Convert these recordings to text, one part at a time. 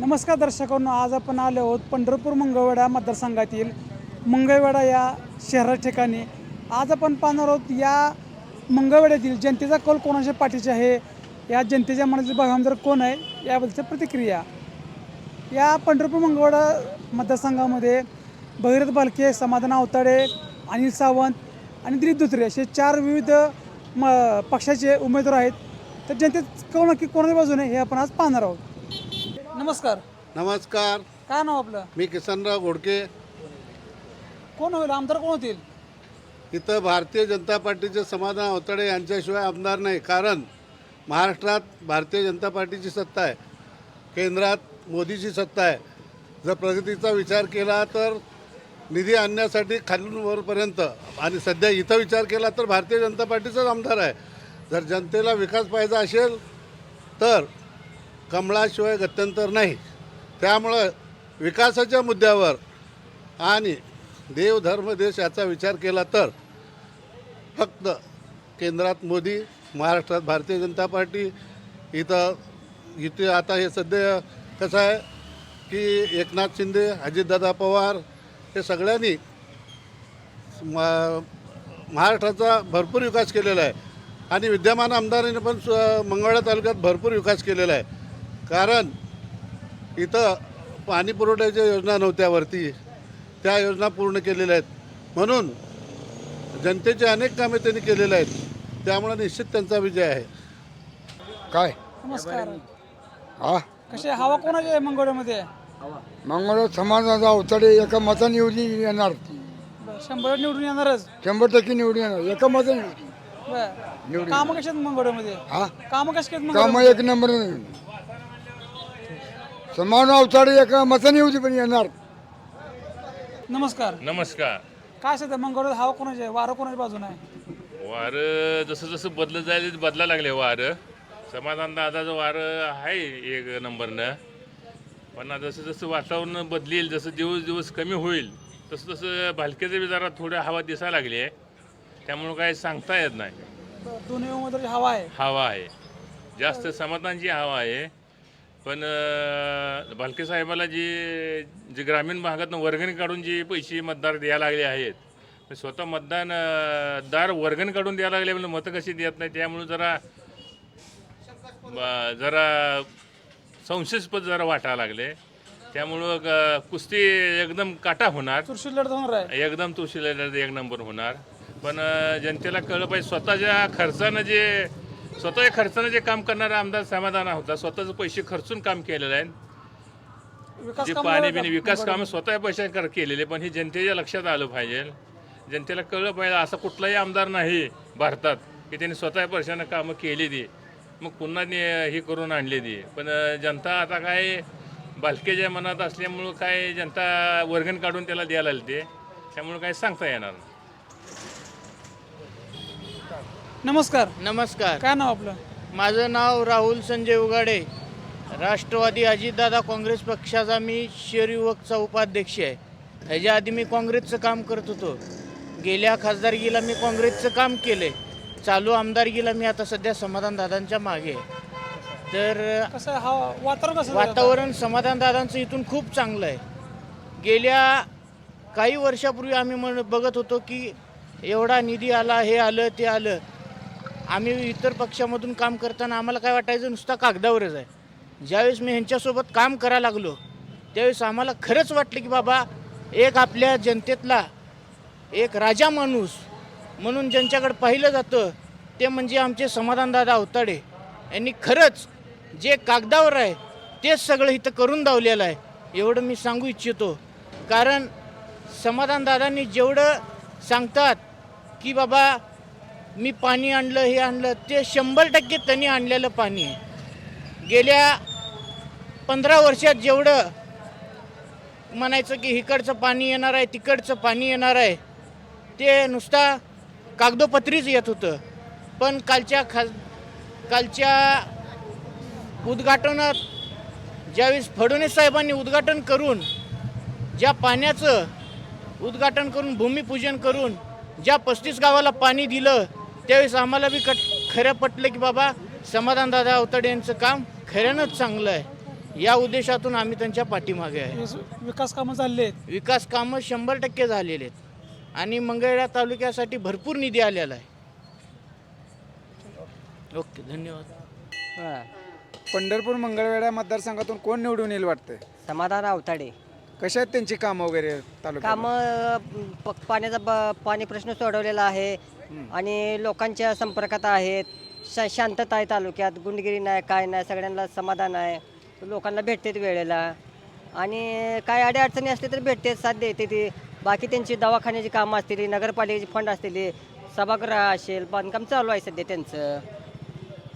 नमस्कार दर्शकांनो आज आपण आलो आहोत पंढरपूर मंगळवेढा मतदारसंघातील मंगळवेढा या शहरा ठिकाणी. आज आपण पाहणार आहोत या मंगळवेढ्यातील जनतेचा कौल कोणाच्या पाठीचे आहे? या जनतेच्या मनातील भावी कोण आहे? याबद्दलच्या प्रतिक्रिया. या पंढरपूर मंगळवेढा मतदारसंघामध्ये भगीरथ बालके समाधान आवताडे अनिल सावंत आणि दिलीप धुत्रे असे चार विविध म पक्षाचे उमेदवार आहेत. तर जनतेत कौल नक्की कोणाच्या बाजूने हे आपण आज पाहणार आहोत. नमस्कार. नमस्कार. काय नाव आपलं? मी किसनराव घोडके. कोण होईल? आमदार कोण होतील? इथं भारतीय जनता पार्टीचे समाधान अवतडे यांच्याशिवाय आमदार नाही कारण महाराष्ट्रात भारतीय जनता पार्टीची सत्ता आहे. केंद्रात मोदीची सत्ता आहे. जर प्रगतीचा विचार केला तर निधी आणण्यासाठी खालून वरपर्यंत आणि सध्या इथं विचार केला तर भारतीय जनता पार्टीचाच आमदार आहे. जर जनतेला विकास पाहिजे असेल तर कमळाशिवाय गत्यंतर नाही. त्यामुळं विकासाच्या मुद्द्यावर आणि देव धर्म देश याचा विचार केला तर फक्त केंद्रात मोदी महाराष्ट्रात भारतीय जनता पार्टी इथं इथे आता हे सध्या कसं आहे की एकनाथ शिंदे अजितदादा पवार हे सगळ्यांनी म- महाराष्ट्राचा भरपूर विकास केलेला आहे. आणि विद्यमान आमदारांनी पण मंगळा तालुक्यात भरपूर विकास केलेला आहे. कारण इथं पाणी पुरवठ्याच्या योजना नव्हत्या वरती. त्या योजना पूर्ण केलेल्या आहेत. म्हणून जनतेचे अनेक कामे त्यांनी केलेले आहेत. त्यामुळे निश्चित त्यांचा विजय आहे. काय? नमस्कार. हा? कसे हवा कोणाची आहे मंगळवेढ्यामध्ये मंगळ समाजाचा अवतडे एका मता निवडून येणार बरं, शंभर निवडून येणारच? शंभर टक्के निवडून येणार. एका मता निवडून. बरं. निवडून कामं कशी आहेत मंगळवेढ्यामध्ये हा? कामं कशी आहेत काम? एक नंबर समान अवतडे एका मता निवडी पण येणार. नमस्कार. नमस्कार. काय सध्या मंगळवेढ्यात हवा कोणाची आहे? वारं कोणाच्या बाजूने आहे? वारं जसं जसं बदलत जायला बदला लागले वारं. समाधान दादाचं वारं आहे एक नंबरनं. पण आता जसं जसं वातावरण बदलेल जसं दिवस दिवस कमी होईल तसं तसं भालक्याचं बी जरा थोड्या हवा दिसायला लागली आहे. त्यामुळं काही सांगता येत नाही. दोन्ही उमेदवाराची हवा आहे. हवा आहे. जास्त समाधानची हवा आहे. पण भालके साहेबाला जी जे ग्रामीण भागातनं वर्गणी काढून जे पैसे मतदार द्यायला लागले आहेत स्वतः मतदान दार वर्गणी काढून द्यायला लागले म्हणजे मतं कशी देत नाही त्यामुळे जरा जरा संशयास्पद जरा वाटायला लागले. त्यामुळं कुस्ती एकदम काटा होणार. लढत होणार आहे. एकदम तुळशीला एक नंबर होणार. पण जनतेला कळलं पाहिजे स्वतःच्या खर्चानं जे स्वतःच्या खर्चानं जे काम करणारा आमदार समाधान होता. स्वतःचे पैसे खर्चून काम केलेलं आहे. जे पाणी बिणी? विकास कामं स्वतः पैसे कर केलेले पण हे जनतेच्या लक्षात आलं पाहिजे. जनतेला कळलं पाहिजे असा कुठलाही आमदार नाही भारतात की त्यांनी स्वतः पैशानं कामं केली ती मग पुन्हा ने- हे करून आणले ती पण जनता आता काय बालकेच्या मनात असल्यामुळं काय जनता वर्गण काढून त्याला द्यायला ते त्यामुळं काय सांगता येणार नाही. नमस्कार. नमस्कार. काय नाव आपलं? माझं नाव राहुल संजय उगाडे. राष्ट्रवादी अजितदादा काँग्रेस पक्षाचा मी शहर युवकचा उपाध्यक्ष आहे. ह्याच्या आधी मी काँग्रेसचं काम करत होतो. गेल्या खासदारकीला मी काँग्रेसचं काम केले चालू आमदारकीला मी आता सध्या समाधान दादांच्या मागे आहे. तर कसं आहे हवा वातावरण कसं आहे? वातावरण समाधान दादांचं इथून खूप चांगलं आहे. गेल्या काही वर्षापूर्वी आम्ही म्हण बघत होतो की एवढा निधी आला हे आलं ते आलं. आम्ही इतर पक्षामधून काम करताना आम्हाला काय वाटायचं? नुसता कागदावरच आहे. ज्यावेळेस मी ह्यांच्यासोबत काम करायला लागलो त्यावेळेस आम्हाला खरंच वाटलं की बाबा एक आपल्या जनतेतला एक राजा माणूस म्हणून ज्यांच्याकडे पाहिलं जातं ते म्हणजे आमचे समाधानदादा अवताडे. यांनी खरंच जे कागदावर आहे तेच सगळं इथं करून दावलेलं आहे एवढं मी सांगू इच्छितो. कारण समाधानदादांनी जेवढं सांगतात की बाबा मी पाणी आणलं हे आणलं ते शंभर टक्के त्यांनी आणलेलं पाणी आहे. गेल्या पंधरा वर्षात जेवढं म्हणायचं की इकडचं पाणी येणार आहे तिकडचं पाणी येणार आहे ते नुसता कागदोपत्रीच येत होतं. पण कालच्या खा कालच्या उद्घाटनात ज्यावेळेस फडणवीस साहेबांनी उद्घाटन करून ज्या पाण्याचं उद्घाटन करून भूमिपूजन करून ज्या पस्तीस गावाला पाणी दिलं त्यावेळेस आम्हाला बी कट खरं पटलं की बाबा समाधानदादा अवतडे यांचं काम खऱ्यानंच चांगलं आहे. या उद्देशातून आम्ही त्यांच्या पाठीमागे आहे. विस- विकास कामं झाले आहेत. विकास कामं शंभर टक्के झालेले आहेत. आणि मंगळवेढा तालुक्यासाठी भरपूर निधी आलेला आहे. ओके धन्यवाद. पंढरपूर मंगळवेढा मतदारसंघातून कोण निवडून येईल वाटतंय? समाधान अवताडे. कशा आहेत त्यांची कामं वगैरे तालुक्यात कामं प- पाण्याचा ब- पाणी प्रश्न सोडवलेला आहे आणि लोकांच्या संपर्कात आहेत. शा शांतता आहे तालुक्यात गुंडगिरी नाही काय नाही सगळ्यांना समाधान आहे. लोकांना भेटतेत वेळेला. आणि काय अडीअडचणी असले तर भेटते साथ देते ती. बाकी त्यांची दवाखान्याची कामं असतील नगरपालिकेची फंड असतील सभागृह असेल बांधकाम चालू आहे सध्या त्यांचं.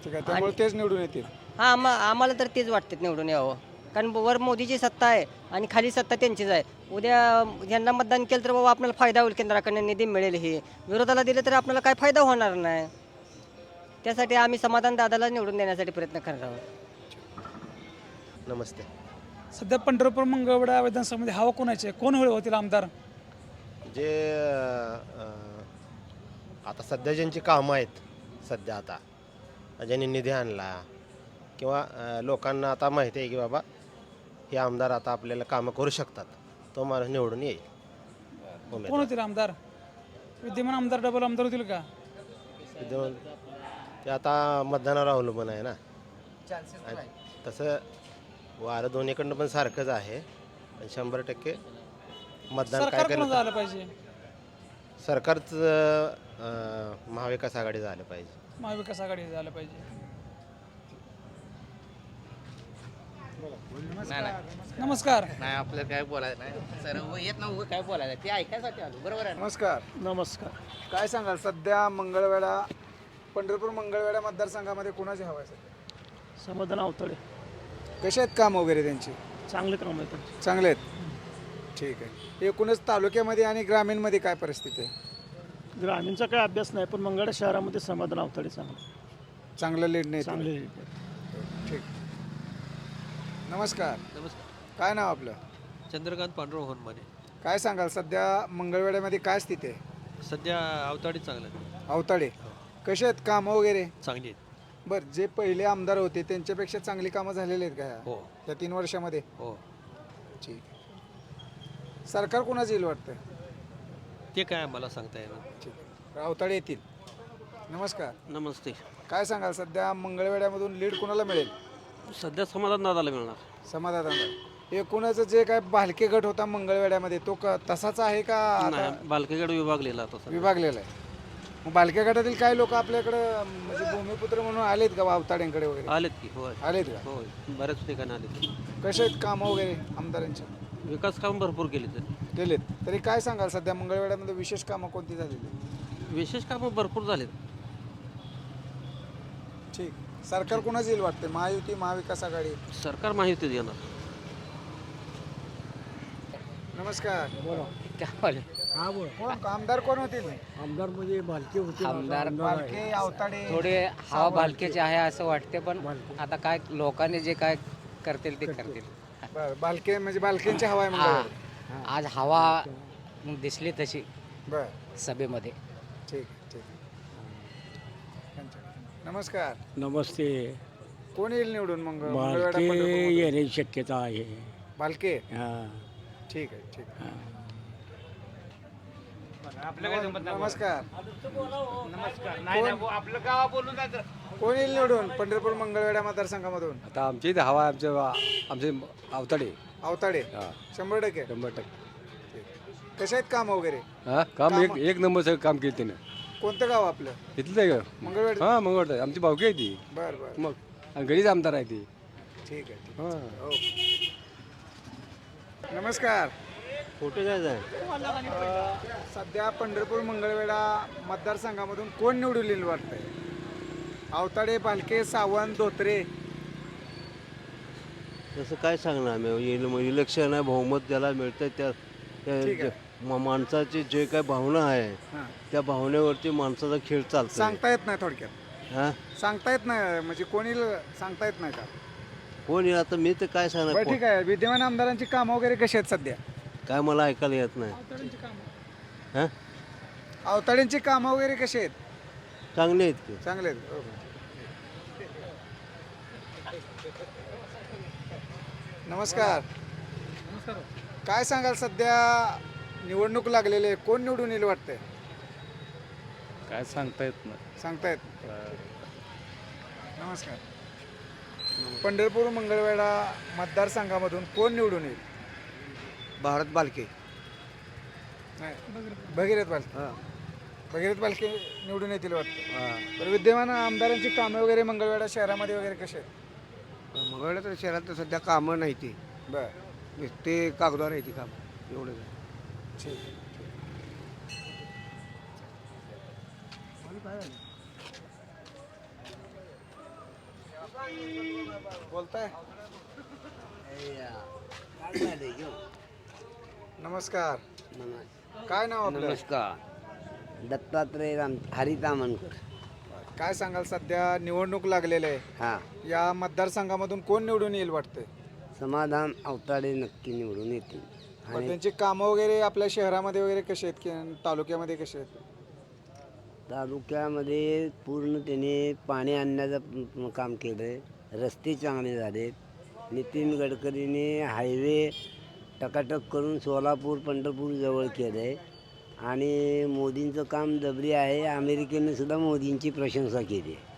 ठीक आहे त्यामुळे तेच निवडून येतील. हां आम्हा आम्हाला तर तेच वाटते निवडून यावं. कारण वर मोदीची सत्ता आहे आणि खाली सत्ता त्यांचीच आहे. उद्या यांना मतदान केलं तर बाबा आपल्याला फायदा होईल केंद्राकडनं निधी मिळेल हे. विरोधाला दिलं तर आपल्याला काय फायदा होणार नाही. त्यासाठी आम्ही समाधान दादाला निवडून देण्यासाठी प्रयत्न करत आहोत. नमस्ते. सध्या पंढरपूर मंगळवेढा विधानसभेमध्ये हवा कोणाची आहे? कोण होईल होतील आमदार? जे आता सध्या ज्यांची कामं आहेत सध्या आता ज्यांनी निधी आणला किंवा लोकांना आता माहिती आहे की बाबा हे आमदार आता आपल्याला कामं करू शकतात. तो माणूस निवडून येईल. कोण उमेदवार होतील आमदार? विद्यमान आमदार डबल आमदार होतील का? विद्यमान ते आता मतदानावर अवलंबून आहे ना. आणि तसं वारं दोन्हीकडनं पण सारखंच आहे. आणि शंभर टक्के मतदान काय सरकार आलं पाहिजे. सरकारचं अ, महाविकास आघाडी झालं पाहिजे. महाविकास आघाडी झालं पाहिजे. नमस्कार. नाही आपल्याला काय बोलायचं नाही. सर्व येत ना उगं काय बोलायचं? ते ऐकायसाठी आलो. बरोबर आहे ना? नमस्कार. नमस्कार. काय सांगाल? सध्या मंगळवेढा पंढरपूर मंगळवेढा मतदारसंघामध्ये कोणाची हवा आहे सध्या? समाधान अवतडे कशी आहेत कामं वगैरे त्यांची? चांगलं काम आहे त्यांचं. चांगले आहेत? ठीक आहे. एकूणच तालुक्यामध्ये आणि ग्रामीणमध्ये काय परिस्थिती आहे? ग्रामीणचा काय अभ्यास नाही पण मंगळा शहरामध्ये समाधान अवतडे चांगलं. चांगलं लीड नाही चांगले नमस्कार. नमस्कार. काय नाव आपलं? चंद्रकांत पांडुरंग होनमाने काय सांगाल सध्या मंगळवेढ्यामध्ये काय स्थिती आहे? सध्या अवताडी चांगलं आहे. अवताडे? कसे आहेत कामं वगैरे? चांगली आहेत. बरं जे पहिले आमदार होते त्यांच्यापेक्षा चांगली कामं झालेली आहेत का ह्या? हो. या तीन वर्षामध्ये? हो. ठीक आहे. सरकार कोणाचं येईल वाटतं? ते काय आम्हाला सांगता येणार. ठीक आहे. अवताडे येतील. नमस्कार. नमस्ते. काय सांगाल सध्या मंगळवेढ्यामधून लीड कोणाला मिळेल? सध्या समाधान दादाला मिळणार. समाधान एकूणच जे काय भालके गट होता मंगळवेढ्यामध्ये तो क तसाच आहे का आता? बालकेगड विभागलेला तसा विभागलेला आहे. मग भालके गटातील काही लोक आपल्याकडं म्हणजे भूमिपुत्र म्हणून आलेत का अवताड्यांकडे वगैरे? आलेत की होय. आलेत का? होय बऱ्याच ठिकाणी आलेत. कसे आहेत कामं वगैरे आमदारांचे? विकास काम भरपूर केले तर केलेत. तरी काय सांगाल सध्या मंगळवेढ्यामध्ये विशेष कामं कोणती झालेली विशेष कामं भरपूर झालेत. ठीक. सरकार कोणाच येईल वाटते महायुती महाविकास आघाडी? सरकार माहिती देणार नमस्कार. काय कोण? आमदार कोण होतील? आमदार भालके अवताडे थोडे हवा भालकेचे आहे असं वाटते पण आता काय लोकांनी जे काय करतील ते करतील. बरं भालके म्हणजे भालकेंची हवा आहे मंगळवेढ्यात. आज हवा दिसली तशी बरं. सभेमध्ये. ठीक. नमस्कार. नमस्ते. कोण येईल निवडून मग? मंगळवेढा बालके पंढरपूरमधून? येण्याची शक्यता आहे. भालके हा. ठीक आहे ठीक आहे. नमस्कार. कोण? येईल निवडून? पंढरपूर मंगळवेढा मतदारसंघामधून. आता आमची इथे हवा आहे आमच्या आमचे अवताडे. अवताडे? हा. शंभर टक्के? शंभर टक्के. कसे आहेत काम वगैरे? हा काम एक एक नंबरचं काम केलं त्यानं कोणतं गाव आपलं? इथलं आहे का? मंगळवेढ. हा मग वाटतं आमची भावकी आहे ती. बर बर. मग आणि घरीच आमदार आहे ती. ठीक आहे ठीक हा. हो नमस्कार. फोटो घ्यायचा आहे. सध्या पंढरपूर मंगळवेढा मतदारसंघामधून कोण निवडून येईल वाटतंय? अवताडे पालके सावंत धोत्रे. तसं काय सांगणार आम्ही? इल- इलेक्शन आहे बहुमत ज्याला मिळतं त्या त्या- ठीक आहे. म- माणसाची जे काय भावना आहे हां. त्या भावनेवरती माणसाचा खेळ चालतो सांगता येत नाही थोडक्यात. हा? सांगता येत नाही म्हणजे कोणी सांगता येत नाही का? कोण? आहे आता मी तर काय सांगणार? बरं ठीक आहे. विद्यमान आमदारांची कामं वगैरे कशी आहेत सध्या? काय मला ऐकायला येत नाही. हा? अवताड्यांची कामं वगैरे कशी आहेत? चांगले आहेत की. चांगले आहेत. हो. नमस्कार. काय सांगाल सध्या? निवडणूक लागलेली आहे. कोण निवडून येईल वाटतंय? काय सांगता येत नाही. सांगतायत नमस्कार. पंढरपूर मंगळवेढा मतदारसंघामधून कोण निवडून येईल? भारत बालके. नाही. भगीरथ बालके. भगीरथ बालके निवडून येतील वाटतं. तर विद्यमान आमदारांची कामं वगैरे मंगळवेढा शहरामध्ये वगैरे कसे आहेत? मंगळवेढा तर शहरात तर सध्या कामं नाही ती. बरं. ते कागदावर आहे ती कामं. एवढं ठीक बोलताय नमस्कार. काय नाव आपलं? नमस्कार. दत्तात्रय राम हरी तामणकर काय सांगाल सध्या निवडणूक लागलेली आहे. हा. या मतदारसंघामधून कोण निवडून येईल वाटतंय? समाधान अवताडे नक्की निवडून येतील. आणि त्यांची कामं वगैरे आपल्या शहरामध्ये वगैरे कशी आहेत की तालुक्यामध्ये कशी आहेत? तालुक्यामध्ये पूर्ण त्याने पाणी आणण्याचं काम केलं आहे रस्ते चांगले झालेत. नितीन गडकरीने हायवे टकाटक करून सोलापूर पंढरपूर जवळ केलं आहे आणि मोदींचं काम दबरी आहे. अमेरिकेने सुद्धा मोदींची प्रशंसा केली. आहे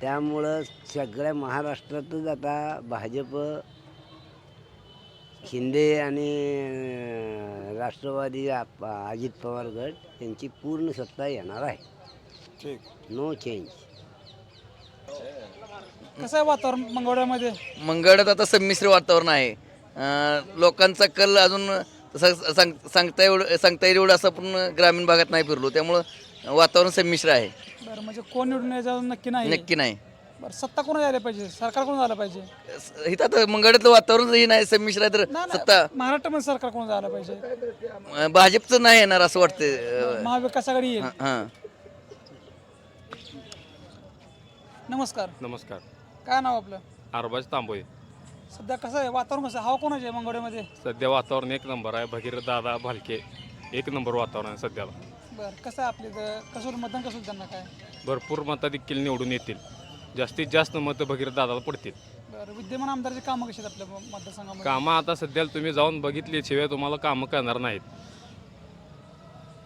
त्यामुळं सगळ्या महाराष्ट्रातच आता भाजप शिंदे आणि राष्ट्रवादी आप- अजित पवार गट यांची पूर्ण सत्ता येणार आहे. ठीक. नो चेंज कसं आहे वातावरण मंगळवेढ्यामध्ये मंगळात आता संमिश्र वातावरण आहे. अं, लोकांचा कल अजून तसं सांग- सांगता एवढं सांगता येईल एवढं असं आपण ग्रामीण भागात नाही फिरलो. त्यामुळं वातावरण संमिश्र आहे. बरं म्हणजे कोण निवडून यायचं नक्की नाही? नक्की नाही. बरं सत्ता कोण यायला पाहिजे? सरकार कोण झालं पाहिजे? स- इथं आता मंगळातलं वातावरण जरी नाही संमिश्र आहे तर नाही, सत्ता. महाराष्ट्रामध्ये सरकार कोण झालं पाहिजे? अं, भाजपचं नाही येणार असं वाटतं महाविकास आघाडी येईल. हां नमस्कार. नमस्कार. काय नाव आपलं? आरबाज तांबोय सध्या कसं आहे? वातावरण कसं आहे? हवा कोणाची आहे सध्या वातावरण एक नंबर आहे. भगीरथ दादा भालके एक नंबर वातावरण आहे सध्याला. बरं कसं आहे आपले कसं मतदान कसं होतं त्यांना काय? भरपूर मतं देखील निवडून येतील. जास्तीत जास्त मतं भगीरथ दादाला पडतील. बरं विद्यमान आमदारची कामं कशी आहेत आपल्या मतदारसंघामध्ये? कामं आता सध्याला तुम्ही जाऊन बघितली शिवाय तुम्हाला कामं करणार नाहीत.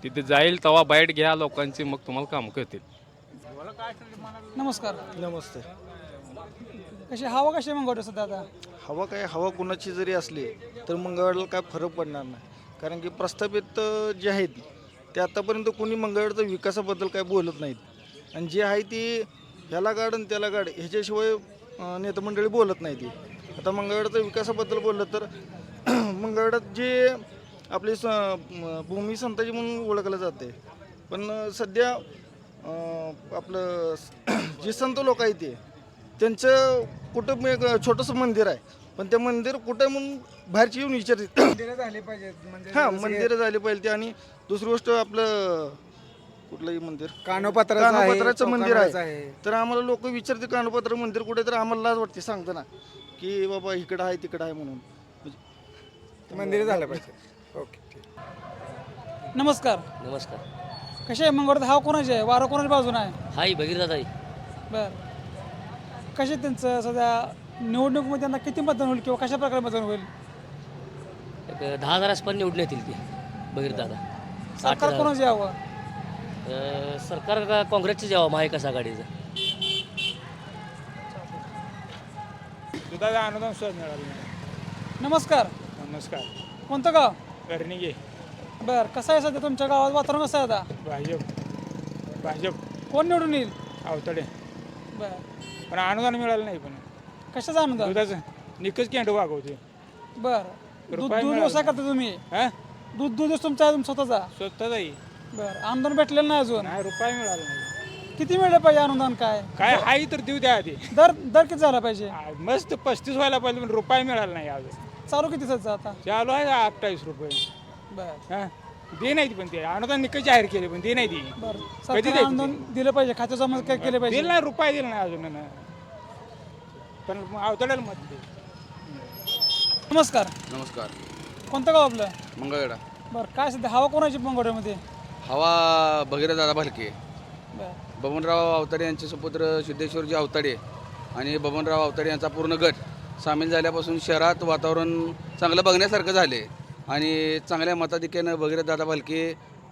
तिथे जाईल तेव्हा बाईट घ्या लोकांची मग तुम्हाला कामं करतील. नमस्कार. नमस्ते. कशी हवा कशी आहे मंगळवेढ्या सध्या आता? हवा काय हवा कुणाची जरी असली तर मंगळवेढ्याला काय फरक पडणार नाही. कारण की प्रस्थापित अ, जे आहेत ते आतापर्यंत कोणी मंगळवेढच्या विकासाबद्दल काय बोलत नाहीत. आणि जे आहे ती ह्याला गाड आणि त्याला गाड ह्याच्याशिवाय नेतमंडळी बोलत नाही ती. आता मंगळवेढ्याच्या विकासाबद्दल बोललं तर मंगळवेढ्यात जे आपली स भूमी संताजी म्हणून ओळखलं जाते. पण सध्या आपलं जे संत लोक आहेत ते त्यांचं कुठं एक छोटंसं मंदिर आहे. पण ते मंदिर कुठं म्हणून बाहेरची येऊन विचारते. हां मंदिरं झाली पाहिजे ते आणि दुसरी गोष्ट आपलं कुठलंही मंदिर. कानोपात्राचं आहे, कानोपात्राचं मंदिर आहे. तर आम्हाला लोक विचारते कानोपात्र मंदिर कुठे? तर आम्हाला लाज वाटते सांगताना. की बाबा इकडं आहे तिकडं आहे म्हणून. मंदिर झालं पाहिजे. ओके नमस्कार. नमस्कार. कशी आहे मंगळवेढ्यात हवा कोणाची आहे? वारं कोणाच्या बाजूने आहे? हाय भगीरथ आहे बरं कसे त्यांचं सध्या निवडणुकीमध्ये त्यांना किती मतदान होईल किंवा कशा प्रकारे मतदान होईल? एक दहा हजार पण निवडून येतील ते भगीरथ दादा सरकार कोणाचे यावं? सरकार का काँग्रेसचं जेव्हा महाविकास आघाडीचं? दुधाचा अनुदान सुद्धा मिळालं नाही. नमस्कार. नमस्कार. कोणतं गाव? कर्णिगे बरं कसं आहे सध्या तुमच्या गावात वातावरण कसं आहे आता? भाजप. भाजप. कोण निवडून येईल? अवतडे. बरं. पण अनुदान मिळालं नाही पण. कशाचं अनुदान? दुधाचं. निकच कॅन्ड वागवते बरं. दूध रुपये दूध मिळाला व्यवसाय करता तुम्ही? हा? दूध दूध तुमचा आहे तुमचा स्वतःचा? स्वतः जाई बरं अनुदान भेटलेलं नाही अजून? नाही रुपये मिळाला नाही. किती मिळलं पाहिजे अनुदान काय? काय हाय तर देऊ द्या आधी. दर दर किती झाला पाहिजे? आ, मस्त पस्तीस व्हायला पाहिजे पण रुपये मिळाला नाही अजून. चालू किती सध्या आता? चालू आहे अठ्ठावीस रुपये. बरं. हा दे नाही ती पण ते. अनुदान निकच जाहीर केले पण दे नाही ती. बरं कधी सरकार द्यायचं अनुदान दिलं पाहिजे खाते जमा काय केले पाहिजे? दिलं नाही रुपये दिला नाही अजून. ना. पण अवतड्याला मत दे. नमस्कार. नमस्कार. कोणतं गाव आपलं? मंगळवेढा. बरं काय सध्या हवा कोणाची मंगळवेढ्यामध्ये? हवा भगीरथ दादा भालके. बबनराव अवताडे यांचे सुपुत्र सिद्धेश्वरजी अवताडे आणि बबनराव अवताडे यांचा पूर्ण गट सामील झाल्यापासून शहरात वातावरण चांगलं बघण्यासारखं झाले आणि चांगल्या मताधिक्यानं भगीरथ दादा भालके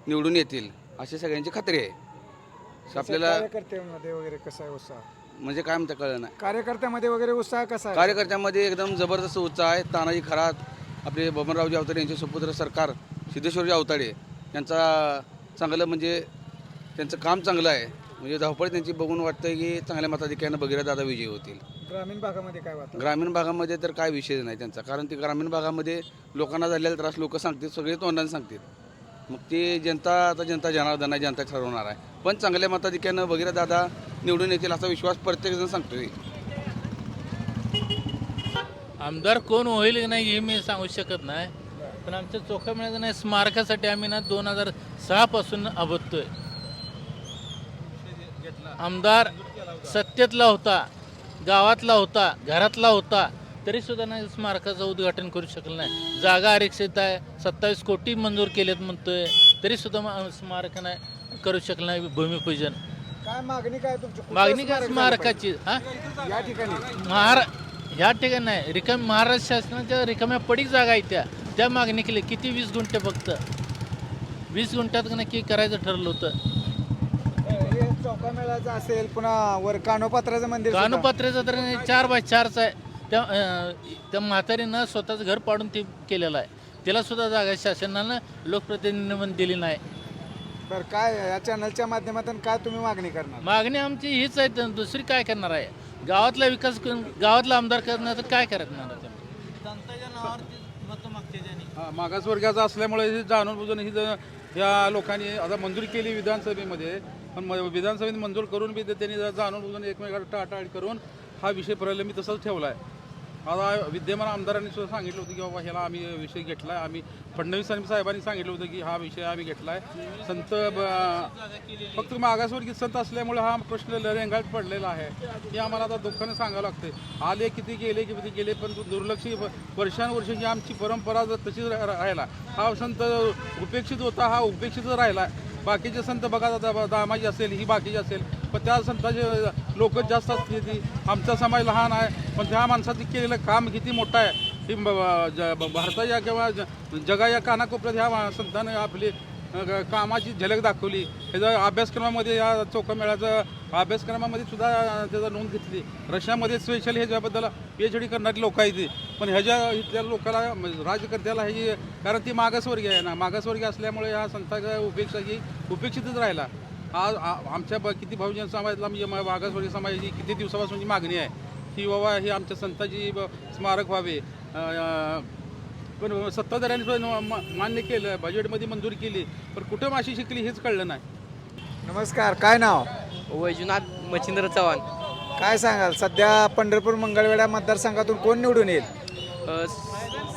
निवडून येतील अशी सगळ्यांची खात्री आहे आपल्याला कार्यकर्त्यामध्ये वगैरे कसा आहे उत्साह? म्हणजे काय म्हणता कळलं नाही. कार्यकर्त्यामध्ये वगैरे उत्साह कसा आहे? कार्यकर्त्यांमध्ये एकदम जबरदस्त उत्साह आहे. तानाजी खरात आपले बबनरावजी अवताडे यांचे सुपुत्र सरकार सिद्धेश्वरजी अवताडे यांचा चांगलं म्हणजे त्यांचं काम चांगलं आहे. म्हणजे धावपळ त्यांची बघून वाटतं की चांगल्या मताधिक्यानं भगीरथ दादा विजयी होतील. ग्रामीण भागामध्ये काय वाटतं? ग्रामीण भागामध्ये तर काय विषय नाही त्यांचा. कारण ते ग्रामीण भागामध्ये लोकांना झालेला त्रास लोक सांगतील सगळे तोंडाने सांगतील. मग ते जनता आता जनता जनार्दन आहे जनता ठरवणार आहे. पण चांगल्या मताधिक्यानं वगैरे दादा निवडून येतील असा विश्वास प्रत्येकजण सांगतोय. आमदार कोण होईल की नाही हे मी सांगू शकत नाही. पण आमच्या चोखा मिळायचं नाही स्मारकासाठी आम्ही ना दोन हजार सहापासून अबधतोय आमदार सत्तेतला होता गावातला होता घरातला होता तरी सुद्धा नाही स्मारकाचं उद्घाटन करू शकलं नाही. जागा आरक्षित आहे सत्तावीस कोटी मंजूर केलेत म्हणतोय तरी सुद्धा स्मारक नाही करू शकलं नाही भूमिपूजन. काय मागणी काय तुमची? मागणी काय स्मारकाची? हा? या ठिकाणी. महारा ह्या ठिकाणी नाही रिकाम महाराष्ट्र शासनाच्या रिकाम्या पडीक जागा आहेत त्या. त्या मागणी केली किती वीस गुंठे फक्त? वीस गुंठ्यात नक्की करायचं ठरलं होतं? हे चौका मेळाचा असेल पुन्हा वर कानोपात्राचं मंदिर सुद्धा. कानुपात्रेचं तर चार बाय चारचं आहे. त्या अं, त्या म्हातारीनं स्वतःचं घर पाडून ते केलेलं आहे. त्याला सुद्धा जागा शासनानं लोकप्रतिनिधी दिली नाही. बरं काय या चॅनलच्या माध्यमातून काय तुम्ही मागणी करणार? मागणी आमची हीच आहे तर दुसरी काय करणार आहे? गावातला विकास करून गावातला आमदार करणार तर काय करणार आहे हा, मागासवर्गाचा असल्यामुळे हे जाणून बुजून ही या लोकांनी आता मंजूर केली विधानसभेमध्ये. पण म- विधानसभेत मंजूर करून बी त्यांनी जाणून बुजून एकमेकाला टाळाटाळ करून हा विषय प्रलंबित तसाच ठेवला आहे आता विद्यमान आमदारांनी सुद्धा सांगितलं होतं की बाबा ह्याला आम्ही विषय घेतला आहे आम्ही फडणवीस साहेबांनी सांगितलं होतं की हा विषय आम्ही घेतला आहे संत ब- फक्त मागासवर्गीय संत असल्यामुळे हा प्रश्न ल- रेंगाळत पडलेला आहे. हे आम्हाला आता दुःखाने सांगावं लागते आले किती गेले किती गेले पण दुर्लक्ष वर्षानुवर्षी आमची परंपरा जर तशीच राहिला हा संत उपेक्षित होता हा उपेक्षितच राहिला. बाकीचे संत बघा दामाजी असेल ही बाकीची असेल. पण त्या संताचे लोक जास्त असते ती. आमचा समाज लहान आहे पण त्या माणसाचं केलेलं काम किती मोठं आहे. ही भारताच्या किंवा ज- जगाच्या कानाकोपऱ्यात ह्या संतांनी आपली कामाची झलक दाखवली. त्याचा अभ्यासक्रमामध्ये या चौकमेळ्याचं अभ्यासक्रमामध्ये सुद्धा त्याचा नोंद घेतली. रशियामध्ये स्पेशल ह्याच्याबद्दल पी एच डी करणारी लोक आहेत ती. पण ह्याच्या इथल्या लोकांना म्हणजे राज्यकर्त्याला ही कारण ती मागासवर्गीय आहे ना. मागासवर्गीय असल्यामुळे ह्या संतांच्या उपेक्षा ही उपेक्षितच राहिला. आज आ- आमच्या ब- किती बहुजन समाजातला म्हणजे मा- मागासवर्गीय समाजाची किती दिवसापासूनची मागणी आहे की बाबा ही आमच्या संतांची ब- स्मारक व्हावे. पण सत्ताधाऱ्यांनी सुद्धा मा- मान्य केलं बजेटमध्ये मंजूर केली पण कुठं माशी शिकली हेच कळलं नाही. नमस्कार काय नाव? वैजनाथ मच्छिंद्र चव्हाण. काय सांगाल? सध्या पंढरपूर मंगळवेढा मतदारसंघातून कोण निवडून येईल?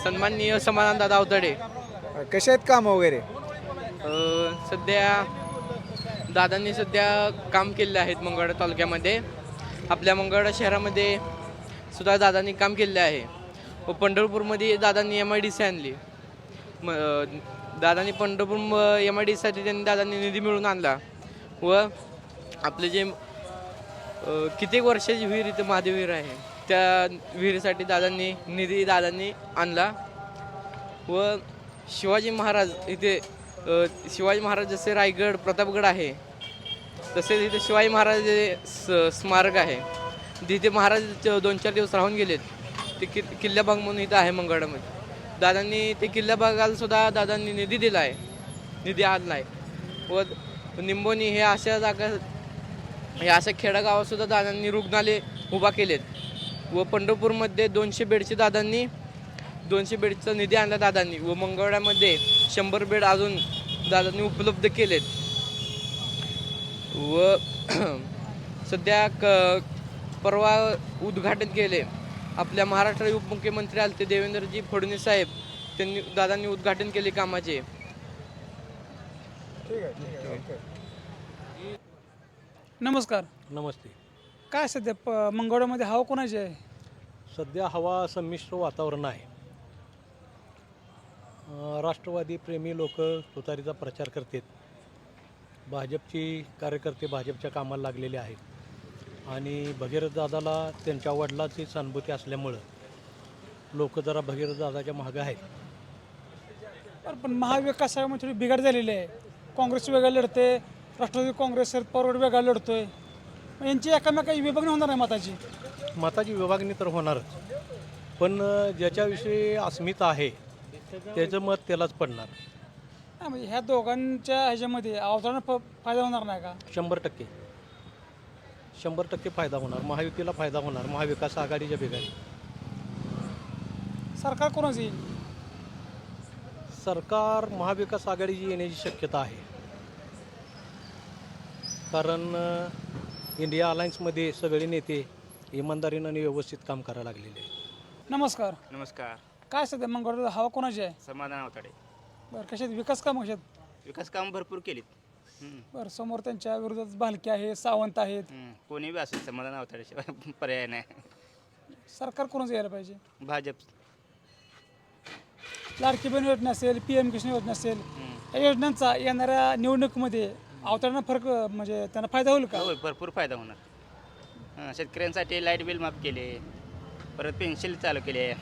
सन्माननीय समाधान दादा अवतडे. कसे आहेत काम वगैरे? सध्या दादांनी सध्या काम केलेले आहेत मंगळवेढा तालुक्यामध्ये. आपल्या मंगळवेढा शहरामध्ये सुद्धा दादांनी काम केलेले आहे. व पंढरपूरमध्ये दादांनी एम आय डी सी आणली. म दादांनी पंढरपूर एम आय डी सीसाठी त्यांनी दादांनी निधी मिळून आणला. व आपले जे कित्येक वर्षाची विहीर इथं महादेव विहीर आहे. त्या विहिरीसाठी दादांनी निधी दादांनी आणला. व शिवाजी महाराज इथे शिवाजी महाराज जसे रायगड प्रतापगड आहे तसेच इथे शिवाजी महाराज स स्मारक आहे. जिथे महाराज च- दोन चार दिवस राहून गेलेत. ते कि किल्ला भाग म्हणून इथं आहे मंगळामध्ये दादांनी ते किल्ला भागाला सुद्धा दादांनी निधी दिला आहे. निधी आणला आहे. व निंबोनी हे अशा जागा हे अशा खेडागावातसुद्धा दादांनी रुग्णालय उभा केलेत. व पंढरपूरमध्ये दोनशे बेडचे दादांनी दोनशे बेडचा निधी आणला दादांनी व मंगळवाड्यामध्ये शंभर बेड अजून दादांनी उपलब्ध केलेत. व सध्या क परवा उद्घाटन केले. आपल्या महाराष्ट्र उपमुख्यमंत्री आले ते देवेंद्रजी फडणवीस साहेब. त्यांनी दादांनी उद्घाटन केले कामाचे. नमस्कार. नमस्ते. काय सध्या प मंगळवाड्यामध्ये हवा कोणाची आहे? सध्या हवा संमिश्र वातावरण आहे. राष्ट्रवादी प्रेमी लोक तुतारीचा प्रचार करतात. भाजपची कार्यकर्ते भाजपच्या कामाला लागलेले आहेत. आणि भगीरथ दादाला त्यांच्या वडिलाची सहानुभूती असल्यामुळं लोक जरा भगीरथ दादाच्या मागं आहेत. पण महाविकास आघाडीमध्ये थोडी बिघाड झालेली आहे. काँग्रेस वेगळं लढते राष्ट्रवादी काँग्रेस शरद पवार वेगळा लढतोय. यांची एकामेका विभागणी होणार नाही मताची मताची विभागणी तर होणारच. पण ज्याच्याविषयी अस्मिता आहे त्याचं मत त्यालाच पडणार. हा, म्हणजे ह्या दोघांच्या ह्याच्यामध्ये अवतरणा फ फायदा होणार नाही का? शंभर टक्के. शंभर टक्के फायदा होणार. महायुतीला फायदा होणार. महाविकास आघाडीच्या बिघाडी. सरकार कोणाच येईल? सरकार महाविकास आघाडीची येण्याची शक्यता आहे. कारण अ, इंडिया अलायन्समध्ये सगळे नेते इमानदारीनं आणि व्यवस्थित काम करायला लागलेले आहेत. नमस्कार. नमस्कार. काय सध्या मंगळवार हवा कोणाची आहे? समाधान अवताडे बरं कशात? विकास काम कशात? विकास काम भरपूर केलीत. हम्म, बरं समोर त्यांच्या विरोधात भालके आहे सावंत आहेत. हम्म. कोणी बी असेल समाधान अवताडेशिवाय पर्याय नाही. सरकार कोणाचं यायला पाहिजे? भाजप. लाडकी बहीण योजना असेल पी एम किसान योजना असेल या योजनांचा येणाऱ्या निवडणुकीमध्ये अवतरणा फरक म्हणजे त्यांना फायदा होईल का? होय भरपूर फायदा होणार. हां शेतकऱ्यांसाठी लाइट बिल माफ केले परत पेन्शन चालू केले.